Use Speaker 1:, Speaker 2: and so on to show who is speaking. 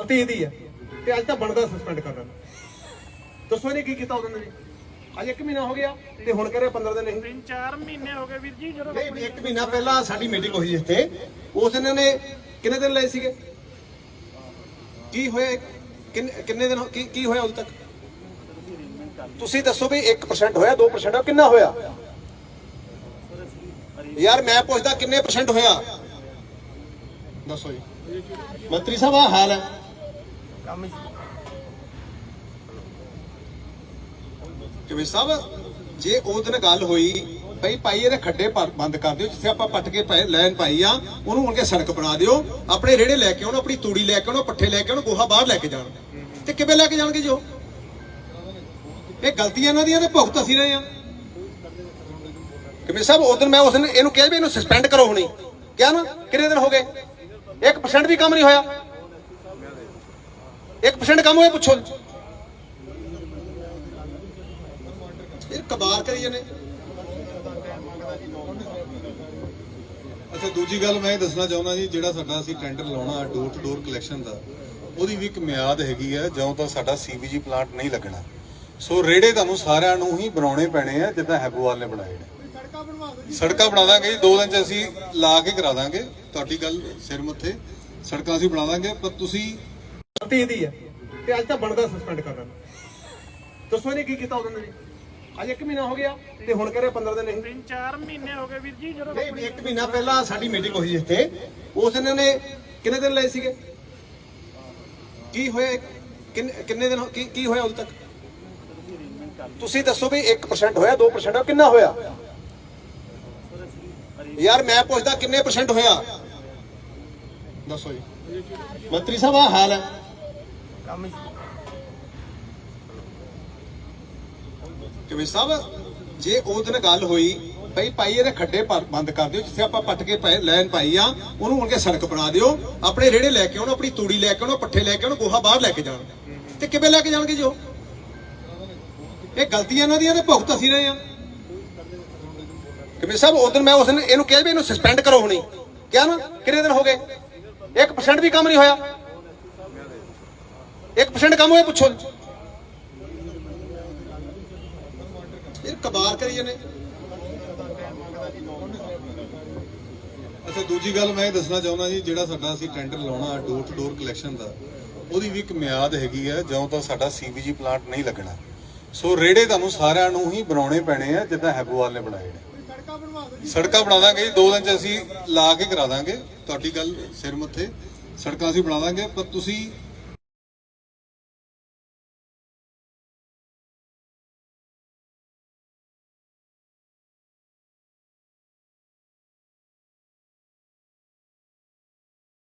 Speaker 1: ਗਲਤੀ ਇਹਦੀ ਹੈ ਤੇ ਅੱਜ ਤਾਂ ਬਣਦਾ ਸਸਪੈਂਡ ਕਰਨਾ ਦੱਸੋ ਇਹਨੇ ਕੀ ਕੀਤਾ ਉਹਨਾਂ ਨੇ ਅੱਜ 1 ਮਹੀਨਾ ਹੋ ਗਿਆ ਤੇ ਹੁਣ ਕਹ ਰਹੇ 15 ਦਿਨ ਨਹੀਂ।
Speaker 2: ਤਿੰਨ ਚਾਰ ਮਹੀਨੇ ਹੋ ਗਏ ਵੀਰ ਜੀ ਜਦੋਂ
Speaker 1: ਨਹੀਂ ਇੱਕ ਮਹੀਨਾ ਪਹਿਲਾਂ ਸਾਡੀ ਮੀਟਿੰਗ ਹੋਈ ਇੱਥੇ। ਉਸ ਇਹਨੇ ਕਿੰਨੇ ਦਿਨ ਲਏ ਸੀਗੇ? ਕੀ ਹੋਇਆ ਕਿੰਨੇ ਦਿਨ ਕੀ ਕੀ ਹੋਇਆ ਉਦੋਂ ਤੱਕ? ਤੁਸੀਂ ਦੱਸੋ ਵੀ 1% ਹੋਇਆ 2% ਹੋਇਆ ਕਿੰਨਾ ਹੋਇਆ? ਯਾਰ ਮੈਂ ਪੁੱਛਦਾ ਕਿੰਨੇ ਪਰਸੈਂਟ ਹੋਇਆ? ਦੱਸੋ ਜੀ। ਮੰਤਰੀ ਸਾਹਿਬ ਆ ਹਾਲ ਹੈ। ਕਿਵੇਂ ਸਾਹਿਬ, ਜੇ ਉਹ ਦਿਨ ਗੱਲ ਹੋਈ, ਬਈ ਭਾਈ ਇਹਦੇ ਖੱਡੇ ਬੰਦ ਕਰ ਦਿਓ, ਜਿੱਥੇ ਆਪਾਂ ਪੱਟ ਕੇ ਪਏ, ਲਾਈਨ ਪਾਈ ਆ, ਉਹਨੂੰ ਹੁਣ ਕੇ ਸੜਕ ਬਣਾ ਦਿਓ, ਆਪਣੇ ਰੇੜੇ ਲੈ ਕੇ ਆਉਣ, ਆਪਣੀ ਤੂੜੀ ਲੈ ਕੇ ਆਉਣ, ਪੱਠੇ ਲੈ ਕੇ ਆਉਣ, ਗੋਹਾ ਬਾਹਰ ਲੈ ਕੇ ਜਾਣ। ਤੇ ਕਿਵੇਂ ਲੈ ਕੇ ਜਾਣਗੇ ਜੋ ਇਹ ਗਲਤੀਆਂ ਇਹਨਾਂ ਦੀਆਂ ਤੇ ਭੁਗਤ ਅਸੀਂ ਰਹੇ ਆ ਕਿਵੇਂ ਸਾਹਿਬ ਉਸ ਦਿਨ ਮੈਂ ਉਸ ਦਿਨ ਇਹਨੂੰ ਕਿਹਾ ਵੀ ਇਹਨੂੰ ਸਸਪੈਂਡ ਕਰੋ ਹੁਣੀ। ਕਿਹਾ ਨਾ, ਕਿੰਨੇ ਦਿਨ ਹੋ ਗਏ? 1% ਵੀ ਕੰਮ ਨਹੀਂ ਹੋਇਆ। 1% ਕੰਮ ਹੋਇਆ, ਪੁੱਛੋ। ਇਹ ਕਬਾਰ ਕਰੀ ਜਾਂਦੇ।
Speaker 3: ਅੱਛਾ, ਦੂਜੀ ਗੱਲ ਮੈਂ ਇਹ ਦੱਸਣਾ ਚਾਹੁੰਦਾ ਜੀ, ਜਿਹੜਾ ਸਾਡਾ ਅਸੀਂ ਟੈਂਡਰ ਲਾਉਣਾ ਡੋਰ ਟੂ ਡੋਰ ਕਲੈਕਸ਼ਨ ਦਾ, ਉਹਦੀ ਵੀ ਇੱਕ ਮਿਆਦ ਹੈਗੀ ਹੈ ਜਦੋਂ ਤੱਕ ਸਾਡਾ ਸੀਬੀਜੀ ਪਲਾਂਟ ਨਹੀਂ ਲੱਗਣਾ। ਸੋ ਰੇੜੇ ਤੁਹਾਨੂੰ ਸਾਰਿਆਂ ਨੂੰ ਹੀ ਬਣਾਉਣੇ ਪੈਣੇ ਆ, ਜਿੱਦਾਂ ਹੈਗੋਵਾਲ ਨੇ ਬਣਾਏ ਨੇ। ਸੜਕਾਂ ਬਣਾ ਦਾਂਗੇ ਜੀ ਦੋ ਦਿਨ ਚ ਅਸੀਂ ਲਾ ਕੇ ਕਰਾ ਦਾਂਗੇ। ਤੁਹਾਡੀ ਗੱਲ ਸਿਰ ਮੱਥੇ। ਸੜਕਾਂ ਅਸੀਂ ਬਣਾ ਦਾਂਗੇ, ਪਰ ਤੁਸੀਂ
Speaker 1: ਗਲਤੀ ਇਹਦੀ ਹੈ ਤੇ ਅੱਜ ਤਾਂ ਬਣਦਾ ਸਸਪੈਂਡ ਕਰਨਾ। ਦੱਸੋ ਇਹਨੇ ਕੀ ਕੀਤਾ ਉਹਨਾਂ ਨੇ ਅੱਜ 1 ਮਹੀਨਾ ਹੋ ਗਿਆ ਤੇ ਹੁਣ ਕਹ ਰਹੇ 15 ਦਿਨ ਨਹੀਂ।
Speaker 2: ਤਿੰਨ ਚਾਰ ਮਹੀਨੇ ਹੋ ਗਏ ਵੀਰ ਜੀ ਜਦੋਂ
Speaker 1: ਨਹੀਂ ਇੱਕ ਮਹੀਨਾ ਪਹਿਲਾਂ ਸਾਡੀ ਮੀਟਿੰਗ ਹੋਈ ਇੱਥੇ। ਉਸ ਦਿਨ ਇਹਨੇ ਕਿੰਨੇ ਦਿਨ ਲਏ ਸੀਗੇ? ਕੀ ਹੋਇਆ ਕਿੰਨੇ ਦਿਨ ਕੀ ਕੀ ਹੋਇਆ ਉਦੋਂ ਤੱਕ? ਤੁਸੀਂ ਦੱਸੋ ਵੀ 1% ਹੋਇਆ 2% ਹੋਇਆ ਕਿੰਨਾ ਹੋਇਆ? ਯਾਰ ਮੈਂ ਪੁੱਛਦਾ ਕਿੰਨੇ ਪਰਸੈਂਟ ਹੋਇਆ? ਦੱਸੋ ਜੀ। ਮੰਤਰੀ ਸਾਹਿਬ ਆ ਹਾਲ ਹੈ। ਕਿਵੇਂ ਸਾਹਿਬ, ਜੇ ਉਹ ਦਿਨ ਗੱਲ ਹੋਈ, ਬਈ ਭਾਈ ਇਹਦੇ ਖੱਡੇ ਭਰ- ਬੰਦ ਕਰ ਦਿਓ, ਜਿੱਥੇ ਆਪਾਂ ਪੱਟ ਕੇ ਪਏ, ਲਾਈਨ ਪਾਈ ਆ, ਉਹਨੂੰ ਹੁਣ ਕੇ ਸੜਕ ਬਣਾ ਦਿਓ, ਆਪਣੇ ਰੇੜੇ ਲੈ ਕੇ ਆਉਣ, ਆਪਣੀ ਤੂੜੀ ਲੈ ਕੇ ਆਉਣ, ਪੱਠੇ ਲੈ ਕੇ ਆਉਣ, ਗੋਹਾ ਬਾਹਰ ਲੈ ਕੇ ਜਾਣ। ਤੇ ਕਿਵੇਂ ਲੈ ਕੇ ਜਾਣਗੇ ਜੋ ਇਹ ਗਲਤੀਆਂ ਇਹਨਾਂ ਦੀਆਂ ਤੇ ਭੁਗਤ ਅਸੀਂ ਰਹੇ ਆ। ਕਿਵੇਂ ਸਾਹਿਬ ਉਸ ਦਿਨ ਮੈਂ ਉਸ ਦਿਨ ਇਹਨੂੰ ਕਿਹਾ ਵੀ ਇਹਨੂੰ ਸਸਪੈਂਡ ਕਰੋ ਹੁਣੀ। ਕਿਹਾ ਨਾ, ਕਿੰਨੇ ਦਿਨ ਹੋ ਗਏ? 1% ਵੀ ਕੰਮ ਨਹੀਂ ਹੋਇਆ। 1% ਕੰਮ ਹੋਇਆ, ਪੁੱਛੋ। ਇਹ ਕਬਾਰ ਕਰੀ ਜਾਂਦੇ।
Speaker 3: ਅੱਛਾ, ਦੂਜੀ ਗੱਲ ਮੈਂ ਇਹ ਦੱਸਣਾ ਚਾਹੁੰਦਾ ਜੀ, ਜਿਹੜਾ ਸਾਡਾ ਅਸੀਂ ਟੈਂਡਰ ਲਾਉਣਾ ਡੋਰ ਟੂ ਡੋਰ ਕਲੈਕਸ਼ਨ ਦਾ, ਉਹਦੀ ਵੀ ਇੱਕ ਮਿਆਦ ਹੈਗੀ ਹੈ ਜਦੋਂ ਤੱਕ ਸਾਡਾ ਸੀਬੀਜੀ ਪਲਾਂਟ ਨਹੀਂ ਲੱਗਣਾ। ਸੋ ਰੇੜੇ ਤੁਹਾਨੂੰ ਸਾਰਿਆਂ ਨੂੰ ਹੀ ਬਣਾਉਣੇ ਪੈਣੇ ਆ, ਜਿੱਦਾਂ ਹੈਬੋਵਾਲ ਨੇ ਬਣਾਏ ਨੇ। ਸੜਕਾਂ ਬਣਾ ਦਾਂਗੇ ਜੀ, ਦੋ ਦਿਨ ਚ ਅਸੀਂ ਲਾ ਕੇ ਕਰਾ ਦਾਂਗੇ। ਤੁਹਾਡੀ ਗੱਲ ਸਿਰ ਮੱਥੇ। ਸੜਕਾਂ ਅਸੀਂ ਬਣਾ ਦਾਂਗੇ, ਪਰ ਤੁਸੀਂ